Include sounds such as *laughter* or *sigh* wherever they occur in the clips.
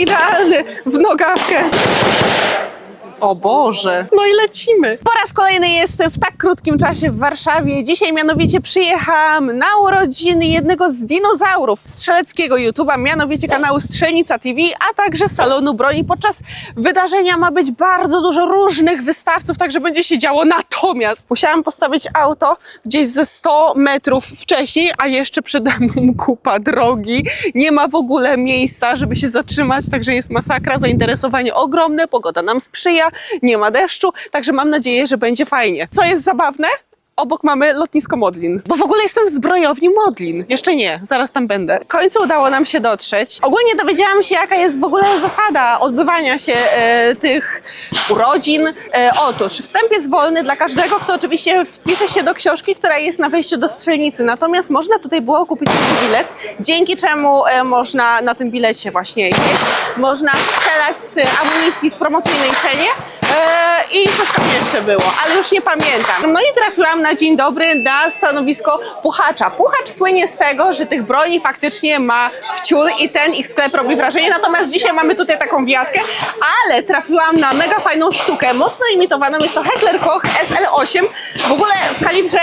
Idealny w nogawkę. O Boże. No i lecimy. Po raz kolejny jestem w tak krótkim czasie w Warszawie. Dzisiaj mianowicie przyjechałam na urodziny jednego z dinozaurów strzeleckiego YouTube'a, mianowicie kanału Strzelnica TV, a także salonu broni. Podczas wydarzenia ma być bardzo dużo różnych wystawców, także będzie się działo. Natomiast musiałam postawić auto gdzieś ze 100 metrów wcześniej, a jeszcze przede mną kupa drogi. Nie ma w ogóle miejsca, żeby się zatrzymać, także jest masakra, zainteresowanie ogromne, pogoda nam sprzyja, nie ma deszczu, także mam nadzieję, że będzie fajnie. Co jest zabawne? Obok mamy lotnisko Modlin, bo w ogóle jestem w zbrojowni Modlin. Jeszcze nie, zaraz tam będę. W końcu udało nam się dotrzeć. Ogólnie dowiedziałam się, jaka jest w ogóle zasada odbywania się e, tych urodzin. E, otóż wstęp jest wolny dla każdego, kto oczywiście wpisze się do książki, która jest na wejściu do strzelnicy. Natomiast można tutaj było kupić sobie bilet, dzięki czemu e, można na tym bilecie właśnie jeść. Można strzelać z amunicji w promocyjnej cenie. E, I coś tam jeszcze było, ale już nie pamiętam. No i trafiłam na dzień dobry na stanowisko puchacza. Puchacz słynie z tego, że tych broni faktycznie ma wciół i ten ich sklep robi wrażenie. Natomiast dzisiaj mamy tutaj taką wiatkę, ale trafiłam na mega fajną sztukę, mocno imitowaną. Jest to Heckler Koch SL8, w ogóle w kalibrze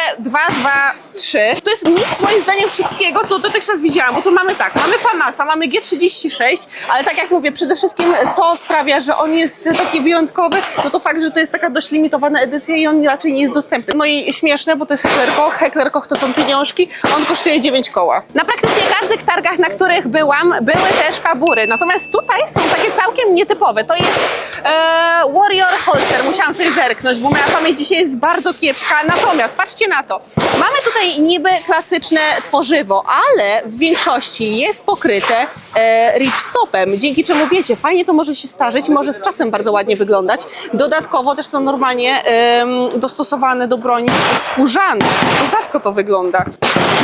223. To jest miks moim zdaniem wszystkiego, co dotychczas widziałam, bo tu mamy tak, mamy Famasa, mamy G36, ale tak jak mówię, przede wszystkim co sprawia, że on jest taki wyjątkowy, no to fakt, że to jest taka dość limitowana edycja i on raczej nie jest dostępny. No i śmieszne, bo to jest Heckler Koch, Heckler Koch to są pieniążki, on kosztuje 9 koła. Na praktycznie każdych targach, na których byłam, były też kabury, natomiast tutaj są takie całkiem nietypowe. To jest e, Warrior Holster, musiałam sobie zerknąć, bo moja pamięć dzisiaj jest bardzo kiepska, natomiast patrzcie na to, mamy tutaj niby klasyczne tworzywo, ale w większości jest pokryte e, ripstopem, dzięki czemu wiecie, fajnie to może się starzeć, może z czasem bardzo ładnie wyglądać. Dodatkowo też są normalnie em, dostosowane do broni skórzane. Kozacko to wygląda.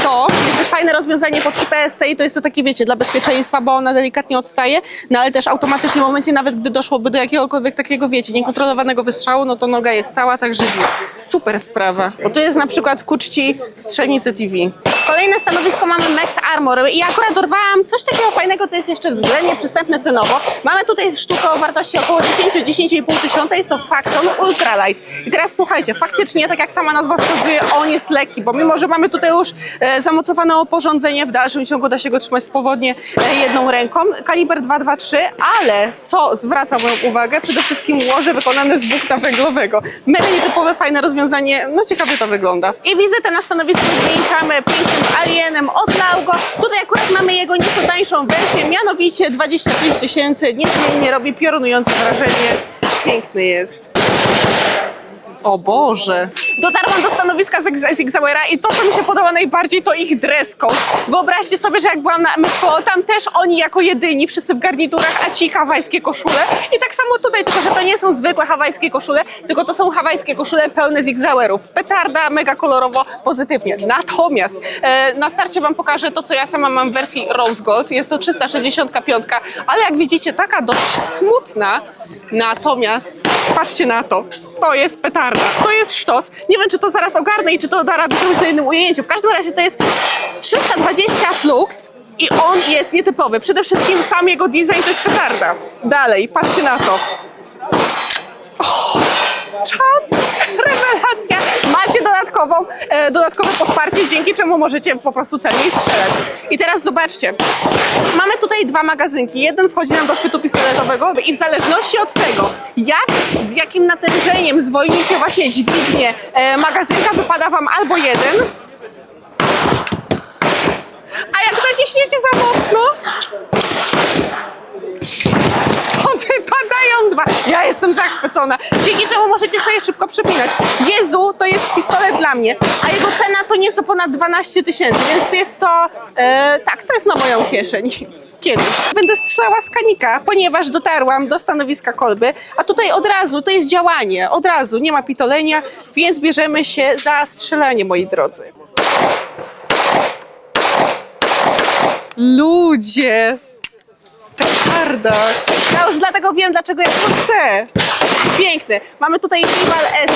To jest też fajne rozwiązanie pod IPSC i to jest to takie, wiecie, dla bezpieczeństwa, bo ona delikatnie odstaje, no ale też automatycznie w momencie, nawet gdy doszłoby do jakiegokolwiek takiego, wiecie, niekontrolowanego wystrzału, no to noga jest cała, tak żywi. Super sprawa. Bo tu jest na przykład ku czci strzelnicy TV. Kolejne stanowisko mamy Max Armor i akurat dorwałam coś takiego fajnego, co jest jeszcze względnie przystępne cenowo. Mamy tutaj sztukę o wartości około 10-10,5 tysiąca, jest to Faxon Ultralight. I teraz słuchajcie, faktycznie, tak jak sama nazwa wskazuje, on jest lekki, bo mimo, że mamy tutaj już e, zamocowane oporządzenie, w dalszym ciągu da się go trzymać swobodnie e, jedną ręką. Kaliber 223, ale co zwraca moją uwagę, przede wszystkim łoże wykonane z włókna węglowego. Mega nietypowe, fajne rozwiązanie, no ciekawie to wygląda. I wizytę na stanowisku zwieńczamy pięknym Alienem od Laugo. Tutaj akurat mamy jego nieco tańszą wersję, mianowicie 25 tysięcy, niezmiennie robi piorunujące wrażenie. Piękny jest. O Boże. Dotarłam do stanowiska Zigzauera i to, co mi się podoba najbardziej, to ich dress code. Wyobraźcie sobie, że jak byłam na MSPO, tam też oni jako jedyni, wszyscy w garniturach, a ci hawajskie koszule. I tak samo tutaj, tylko że to nie są zwykłe hawajskie koszule, tylko to są hawajskie koszule pełne Zigzauerów. Petarda, mega kolorowo, pozytywnie. Natomiast e, na starcie wam pokażę to, co ja sama mam w wersji Rose Gold. Jest to 365, ale jak widzicie, taka dość smutna. Natomiast patrzcie na to. To jest petarda, to jest sztos. Nie wiem, czy to zaraz ogarnę i czy to da radę zrobić na jednym ujęciu. W każdym razie to jest 320 flux i on jest nietypowy. Przede wszystkim sam jego design to jest petarda. Dalej, patrzcie na to. O, czad, dodatkową, e, dodatkowe podparcie, dzięki czemu możecie po prostu celniej strzelać. I teraz zobaczcie. Mamy tutaj dwa magazynki. Jeden wchodzi nam do chwytu pistoletowego i w zależności od tego, jak, z jakim natężeniem zwolnicie właśnie dźwignię e, magazynka, wypada wam albo jeden, a jak naciśniecie za mocno, wypadają dwa. Ja jestem zachwycona. Dzięki czemu możecie sobie szybko przepinać. Jezu, to jest pistolet dla mnie, a jego cena to nieco ponad 12 tysięcy, więc jest to, e, tak, to jest na moją kieszeń. Kiedyś. Będę strzelała z kanika, ponieważ dotarłam do stanowiska kolby, a tutaj od razu to jest działanie, od razu, nie ma pitolenia, więc bierzemy się za strzelanie, moi drodzy. Ludzie! Petarda. Ja już dlatego wiem, dlaczego ja to chcę. Piękny. Mamy tutaj Rival S.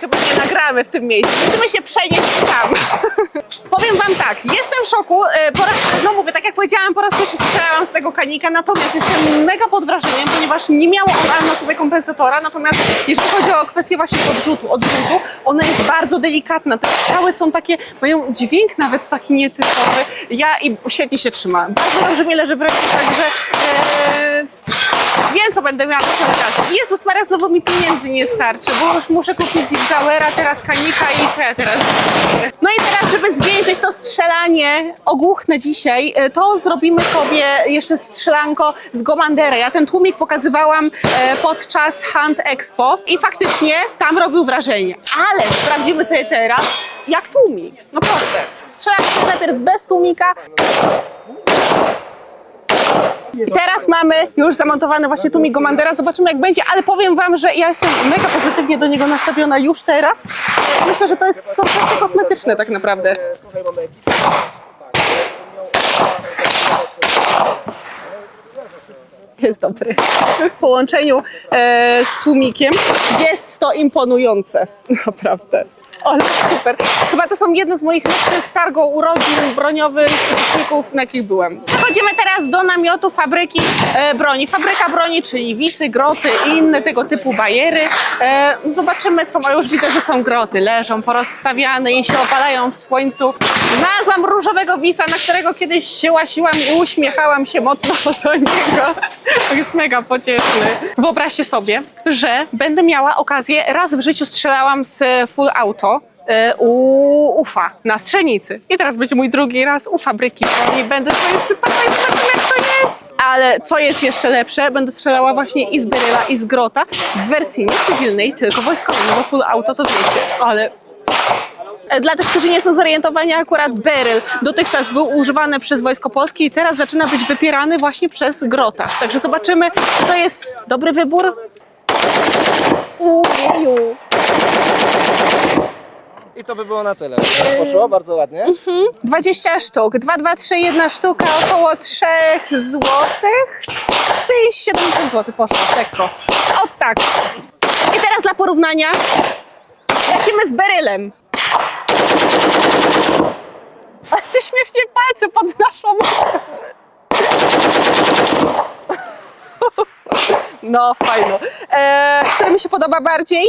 chyba nie nagramy w tym miejscu. Musimy się przenieść tam. *laughs* Powiem wam tak, jestem w szoku. e, Po raz, no mówię, tak jak powiedziałam, po raz pierwszy strzelałam z tego kanika, natomiast jestem mega pod wrażeniem, ponieważ nie miało on na sobie kompensatora, natomiast jeżeli chodzi o kwestię właśnie odrzutu, odrzutu, ona jest bardzo delikatna. Te strzały są takie, mają dźwięk nawet taki nietypowy. Ja i świetnie się trzyma. Bardzo dobrze mi leży w ręku, także e, wiem, co będę miała cały razem. Jezus Maria, znowu mi pieniędzy nie starczy, bo już muszę kupić Zigzauera, teraz kanika i co ja teraz? No i teraz, żeby zwieńczyć to strzelanie ogłuchne dzisiaj, e, to zrobimy sobie jeszcze strzelanko z Gomandera. Ja ten tłumik pokazywałam e, podczas Hunt Expo i faktycznie tam robił wrażenie. Ale sprawdzimy sobie teraz, jak tłumik. No proste. Strzelam się najpierw bez tłumika, i teraz mamy już zamontowany właśnie tłumik Gomandera. Zobaczymy jak będzie, ale powiem wam, że ja jestem mega pozytywnie do niego nastawiona już teraz. Myślę, że to jest, są kwestie kosmetyczne tak naprawdę. Słuchaj, mamy ekipę. Jest dobry. W połączeniu e, z tłumikiem jest to imponujące. Naprawdę. Ale super. Chyba to są jedne z moich lepszych targo urodzin broniowych pikników, na jakich byłem. Przechodzimy teraz do namiotu fabryki e, broni. Fabryka broni, czyli wisy, groty i inne tego typu bajery. E, zobaczymy, co ma. Już widzę, że są groty. Leżą porozstawiane i się opalają w słońcu. Znalazłam różowego wisa, na którego kiedyś się łasiłam i uśmiechałam się mocno *laughs* do niego. Jest mega pocieszny. Wyobraźcie sobie, że będę miała okazję, raz w życiu strzelałam z full auto u UFA na strzelnicy. I teraz będzie mój drugi raz u fabryki broni. Będę sobie sypała i zobaczymy jak to jest. Ale co jest jeszcze lepsze, będę strzelała właśnie i z Beryla i z Grota w wersji nie cywilnej, tylko wojskowej, no bo full auto to wiecie, ale E, Dla tych, którzy nie są zorientowani, akurat beryl dotychczas był używany przez Wojsko Polskie i teraz zaczyna być wypierany właśnie przez Grota. Także zobaczymy, czy to jest dobry wybór. Ujeju. I to by było na tyle. Poszło bardzo ładnie. 20 sztuk. 2, 2, 3, jedna sztuka około 3 złotych. Czyli 70 zł poszło lekko. O tak. I teraz dla porównania lecimy z berylem. Ale się śmiesznie palce podnoszą. *laughs* No, fajno. Eee, który mi się podoba bardziej?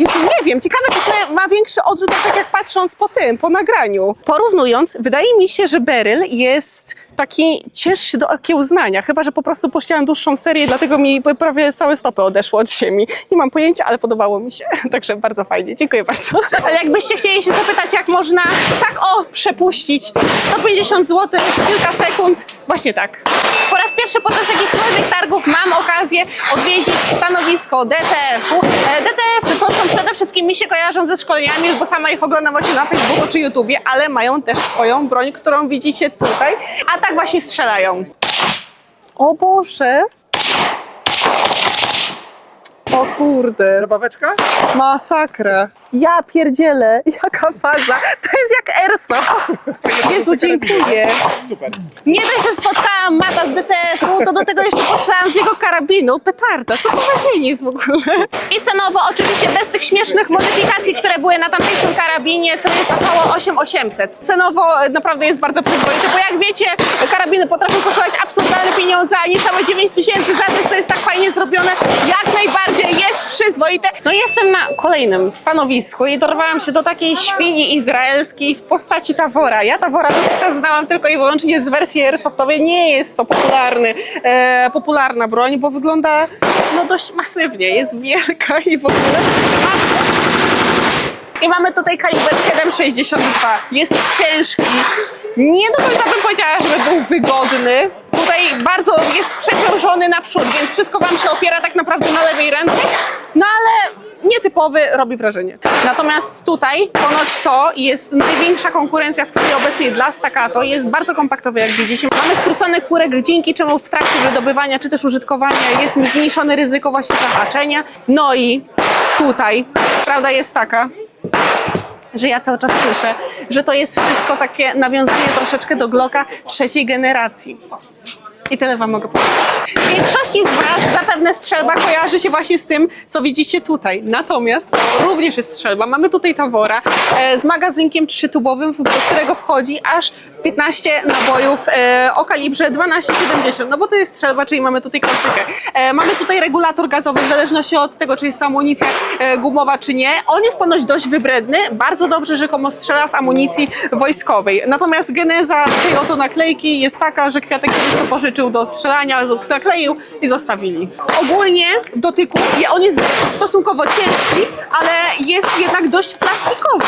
Jezu, nie wiem, ciekawe, który ma większy odrzut, tak jak patrząc po tym, po nagraniu. Porównując, wydaje mi się, że Beryl jest taki cięższy do okiełznania, chyba, że po prostu puściłam dłuższą serię, dlatego mi prawie całe stopy odeszło od ziemi. Nie mam pojęcia, ale podobało mi się, *laughs* także bardzo fajnie, dziękuję bardzo. Ale jakbyście chcieli się zapytać, jak można tak o przepuścić 150 zł w kilka sekund, właśnie tak. Po raz pierwszy podczas jakichkolwiek targów mam okazję odwiedzić stanowisko DTF-u. E, DTF to są przede wszystkim, mi się kojarzą ze szkoleniami, bo sama ich oglądam właśnie na Facebooku czy YouTubie, ale mają też swoją broń, którą widzicie tutaj, a tak właśnie strzelają. O Boże! Kurde, Zabaweczka? masakra. Ja pierdzielę, jaka faza. To jest jak Erso. Jezu, dziękuję. Super. Nie dość, że spotkałam Mata z DTF-u, to do tego jeszcze postrzelałam z jego karabinu. Petarda, co to za dzień jest w ogóle? I cenowo, oczywiście bez tych śmiesznych modyfikacji, które były na tamtejszym karabinie, to jest około 8800. Cenowo e, naprawdę jest bardzo przyzwoity, bo jak wiecie, karabiny potrafią kosztować absurdalne pieniądze, a niecałe 9 tysięcy za coś, co jest tak fajnie zrobione, jak najbardziej jest przyzwoite. No jestem na kolejnym stanowisku i dorwałam się do takiej świni izraelskiej w postaci Tawora. Ja Tawora dotychczas znałam tylko i wyłącznie z wersji airsoftowej. Nie jest to popularny, e, popularna broń, bo wygląda no dość masywnie. Jest wielka i w ogóle. I mamy tutaj kaliber 7,62. Jest ciężki. Nie do końca bym powiedziała, żeby był wygodny. Tutaj bardzo jest przeciążony naprzód, więc wszystko Wam się opiera tak naprawdę na lewej ręce. No ale nietypowy robi wrażenie. Natomiast tutaj ponoć to jest największa konkurencja w chwili obecnej dla staccato. Jest bardzo kompaktowy, jak widzicie. Mamy skrócony kurek, dzięki czemu w trakcie wydobywania czy też użytkowania jest zmniejszone ryzyko właśnie zahaczenia. No i tutaj prawda jest taka, że ja cały czas słyszę, że to jest wszystko takie nawiązanie troszeczkę do Glocka trzeciej generacji. I tyle wam mogę powiedzieć. Większości z was zapewne strzelba kojarzy się właśnie z tym, co widzicie tutaj. Natomiast to również jest strzelba. Mamy tutaj tawora e, z magazynkiem trzytubowym, do którego wchodzi aż 15 nabojów e, o kalibrze 12,70. No bo to jest strzelba, czyli mamy tutaj klasykę. E, mamy tutaj regulator gazowy w zależności od tego, czy jest to amunicja e, gumowa, czy nie. On jest ponoć dość wybredny. Bardzo dobrze rzekomo strzela z amunicji wojskowej. Natomiast geneza tej oto naklejki jest taka, że Kwiatek kiedyś to pożyczył do strzelania, nakleił i zostawili. Ogólnie w dotyku on jest stosunkowo ciężki, ale jest jednak dość plastikowy.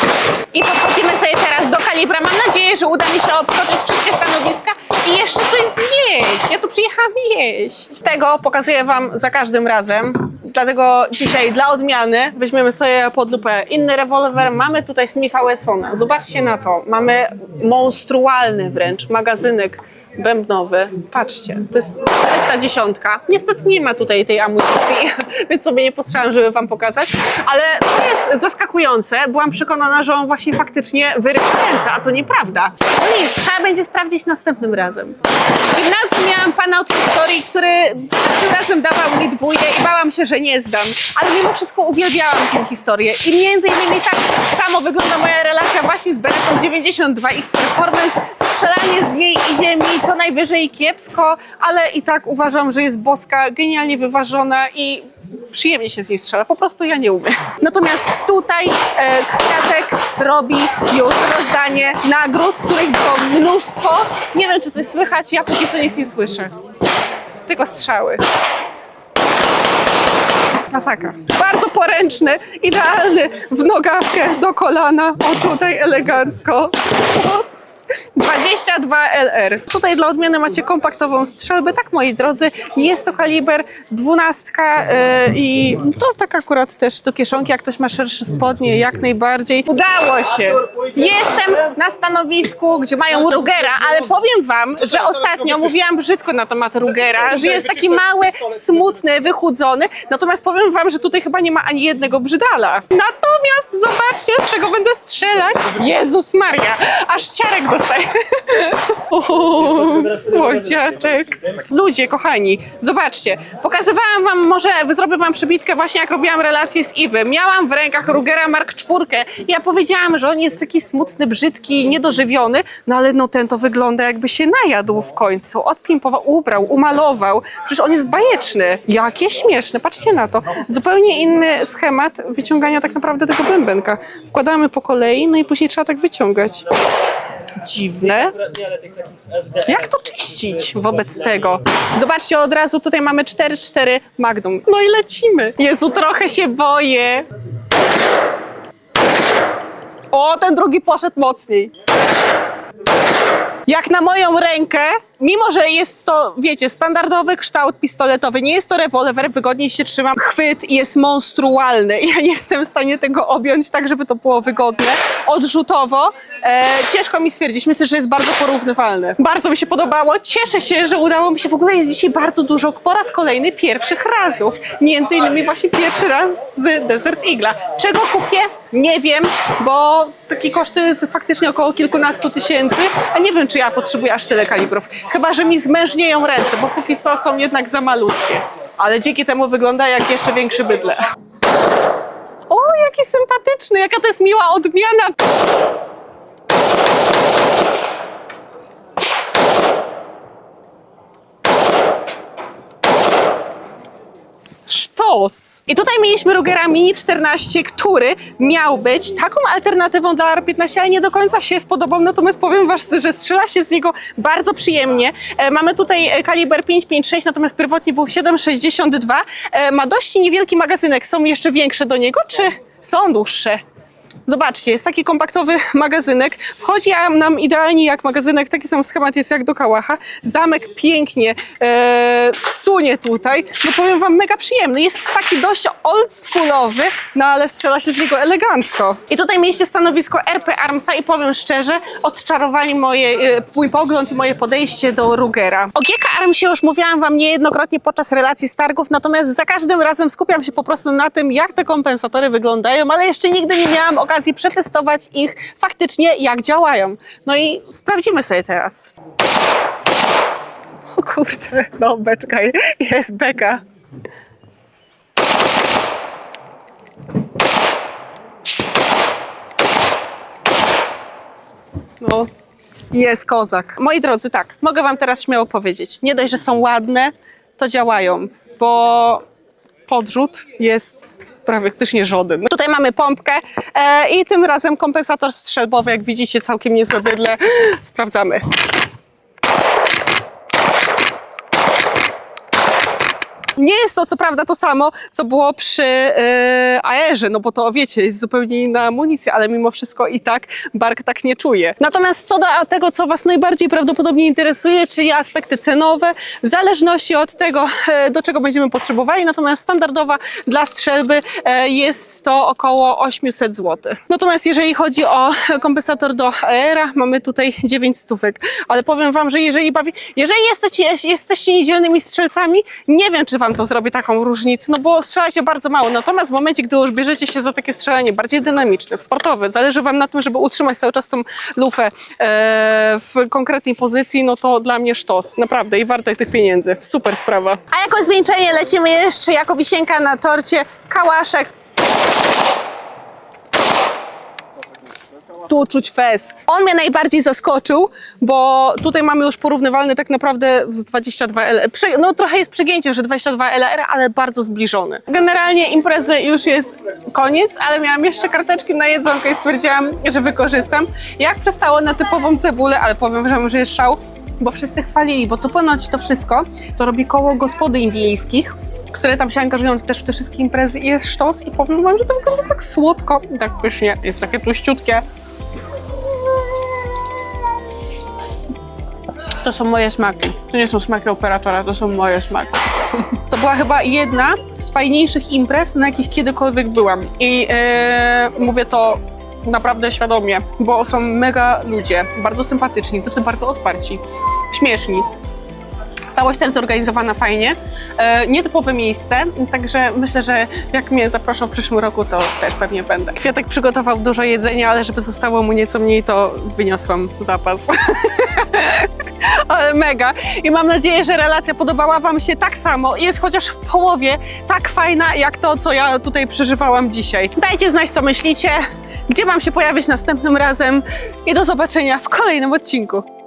I podchodzimy sobie teraz do kalibra. Mam nadzieję, że uda mi się obskoczyć wszystkie stanowiska i jeszcze coś zjeść. Ja tu przyjechałam jeść. Tego pokazuję wam za każdym razem. Dlatego dzisiaj dla odmiany weźmiemy sobie pod lupę inny rewolwer. Mamy tutaj Smitha Wessona. Zobaczcie na to. Mamy monstrualny wręcz magazynek bębnowy. Patrzcie, to jest 410. Niestety nie ma tutaj tej amunicji, *laughs* więc sobie nie postrzegam, żeby wam pokazać, ale to jest zaskakujące. Byłam przekonana, że on właśnie faktycznie wyrywa ręce, a to nieprawda. No nic, trzeba będzie sprawdzić następnym razem. W gimnazjum miałam pana od historii, który każdym razem dawał mi dwójkę i bałam się, że nie zdam, ale mimo wszystko uwielbiałam z nim historię i między innymi tak samo wygląda moja relacja właśnie z Beretą 92X Performance. Strzelanie z niej idzie mi co najwyżej kiepsko, ale i tak uważam, że jest boska, genialnie wyważona i przyjemnie się z niej strzela. Po prostu ja nie umiem. Natomiast tutaj e, Kwiatek robi już rozdanie nagród, których było mnóstwo. Nie wiem, czy coś słychać, ja póki co nic nie słyszę. Tylko strzały. Masakra. Bardzo poręczny, idealny w nogawkę do kolana. O tutaj elegancko. 22LR. Tutaj dla odmiany macie kompaktową strzelbę. Tak, moi drodzy, jest to kaliber 12 yy, e, i to tak akurat też do kieszonki, jak ktoś ma szersze spodnie, jak najbardziej. Udało się! Jestem na stanowisku, gdzie mają Rugera, ale powiem wam, że ostatnio mówiłam brzydko na temat Rugera, że jest taki mały, smutny, wychudzony, natomiast powiem wam, że tutaj chyba nie ma ani jednego brzydala. Natomiast zobaczcie, z czego będę strzelać. Jezus Maria, aż ciarek do dostaję. Słodziaczek. Ludzie, kochani, zobaczcie. Pokazywałam wam, może zrobię wam przebitkę właśnie jak robiłam relację z Iwy. Miałam w rękach Rugera Mark IV. Ja powiedziałam, że on jest taki smutny, brzydki, niedożywiony, no ale no ten to wygląda jakby się najadł w końcu. Odpimpował, ubrał, umalował. Przecież on jest bajeczny. Jakie śmieszne, patrzcie na to. Zupełnie inny schemat wyciągania tak naprawdę tego bębenka. Wkładamy po kolei, no i później trzeba tak wyciągać. Dziwne. Jak to czyścić wobec tego? Zobaczcie, od razu tutaj mamy 4-4 Magnum. No i lecimy. Jezu, trochę się boję. O, ten drugi poszedł mocniej. Jak na moją rękę, mimo że jest to, wiecie, standardowy kształt pistoletowy, nie jest to rewolwer, wygodniej się trzymam. Chwyt jest monstrualny. Ja nie jestem w stanie tego objąć tak, żeby to było wygodne. Odrzutowo e, ciężko mi stwierdzić. Myślę, że jest bardzo porównywalny. Bardzo mi się podobało. Cieszę się, że udało mi się. W ogóle jest dzisiaj bardzo dużo, po raz kolejny, pierwszych razów. Między innymi właśnie pierwszy raz z Desert Eagla. Czego kupię? Nie wiem, bo taki koszt jest faktycznie około kilkunastu tysięcy, a nie wiem, czy ja potrzebuję aż tyle kalibrów. Chyba, że mi zmężnieją ręce, bo póki co są jednak za malutkie. Ale dzięki temu wygląda jak jeszcze większy bydle. O, jaki sympatyczny, jaka to jest miła odmiana. I tutaj mieliśmy Rugera Mini 14, który miał być taką alternatywą dla R15, ale nie do końca się spodobał, natomiast powiem was, że strzela się z niego bardzo przyjemnie. E, mamy tutaj e, kaliber 5,56, natomiast pierwotnie był 7,62. E, ma dość niewielki magazynek, są jeszcze większe do niego, czy są dłuższe? Zobaczcie, jest taki kompaktowy magazynek. Wchodzi nam idealnie jak magazynek, taki sam schemat jest jak do kałacha. Zamek pięknie e, wsunie tutaj. No powiem wam, mega przyjemny. Jest taki dość oldschoolowy, no ale strzela się z niego elegancko. I tutaj mieliście stanowisko RP Armsa i powiem szczerze, odczarowali moje, e, mój pogląd i moje podejście do Rugera. O GK Armsie już mówiłam wam niejednokrotnie podczas relacji z targów, natomiast za każdym razem skupiam się po prostu na tym, jak te kompensatory wyglądają, ale jeszcze nigdy nie miałam okazji przetestować ich faktycznie, jak działają. No i sprawdzimy sobie teraz. O kurde, no beczka, jest beka. No, jest kozak. Moi drodzy, tak, mogę wam teraz śmiało powiedzieć. Nie dość, że są ładne, to działają, bo podrzut jest praktycznie żaden. Tutaj mamy pompkę e, i tym razem kompensator strzelbowy, jak widzicie, całkiem niezłe bydle. Sprawdzamy. Nie jest to co prawda to samo, co było przy e, aerze, no bo to wiecie, jest zupełnie inna amunicja, ale mimo wszystko i tak bark tak nie czuje. Natomiast co do tego, co Was najbardziej prawdopodobnie interesuje, czyli aspekty cenowe, w zależności od tego, e, do czego będziemy potrzebowali, natomiast standardowa dla strzelby e, jest to około 800 zł. Natomiast jeżeli chodzi o kompensator do aera, mamy tutaj 9 stówek, ale powiem Wam, że jeżeli bawi, jeżeli jesteście, jesteście niedzielnymi strzelcami, nie wiem, czy Wam to zrobi taką różnicę, no bo strzelacie bardzo mało, natomiast w momencie, gdy już bierzecie się za takie strzelanie bardziej dynamiczne, sportowe, zależy Wam na tym, żeby utrzymać cały czas tą lufę e, w konkretnej pozycji, no to dla mnie sztos, naprawdę. I warte tych pieniędzy. Super sprawa. A jako zwieńczenie lecimy jeszcze jako wisienka na torcie. Kałaszek tu czuć fest. On mnie najbardziej zaskoczył, bo tutaj mamy już porównywalny tak naprawdę z 22 LR. No trochę jest przegięcie, że 22 LR, ale bardzo zbliżony. Generalnie imprezy już jest koniec, ale miałam jeszcze karteczki na jedzonko i stwierdziłam, że wykorzystam. Jak przestało na typową cebulę, ale powiem że jest szał, bo wszyscy chwalili, bo to ponoć to wszystko to robi koło gospodyń wiejskich które tam się angażują też w te wszystkie imprezy i jest sztos i powiem wam, że to wygląda tak słodko tak pysznie, jest takie tłuściutkie. To są moje smaki. To nie są smaki operatora, to są moje smaki. *laughs* To była chyba jedna z fajniejszych imprez, na jakich kiedykolwiek byłam. I e, mówię to naprawdę świadomie, bo są mega ludzie, bardzo sympatyczni, tacy bardzo otwarci, śmieszni. Całość też zorganizowana fajnie. E, nietypowe miejsce, także myślę, że jak mnie zaproszą w przyszłym roku, to też pewnie będę. Kwiatek przygotował dużo jedzenia, ale żeby zostało mu nieco mniej, to wyniosłam zapas. *laughs* ale mega. I mam nadzieję, że relacja podobała Wam się tak samo. Jest chociaż w połowie tak fajna, jak to, co ja tutaj przeżywałam dzisiaj. Dajcie znać, co myślicie, gdzie mam się pojawić następnym razem i do zobaczenia w kolejnym odcinku.